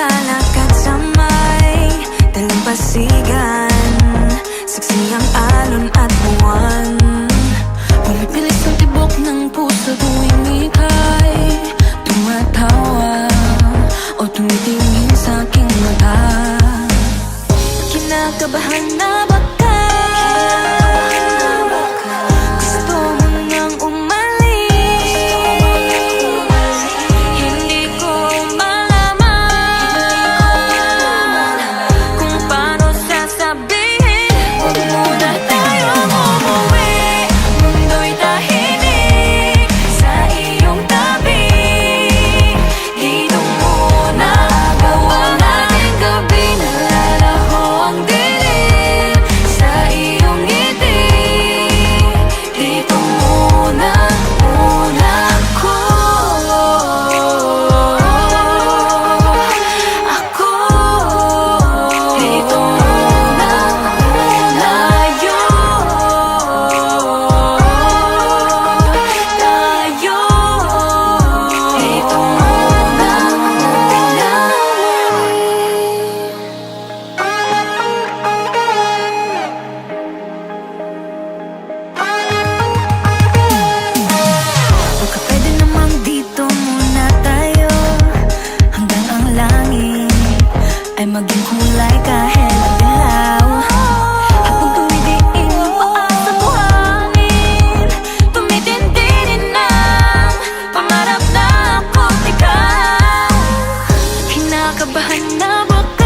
Naglalakad sa may dalampasigan Saksi ang alon at buwan. Bumibilis ang tibok ng puso tuwing maging kulay kahit madilaw At kung tumidiin ang paa sa buhangin Tumitindi din ang pangarap na ako ikaw. Kinakabahan na ba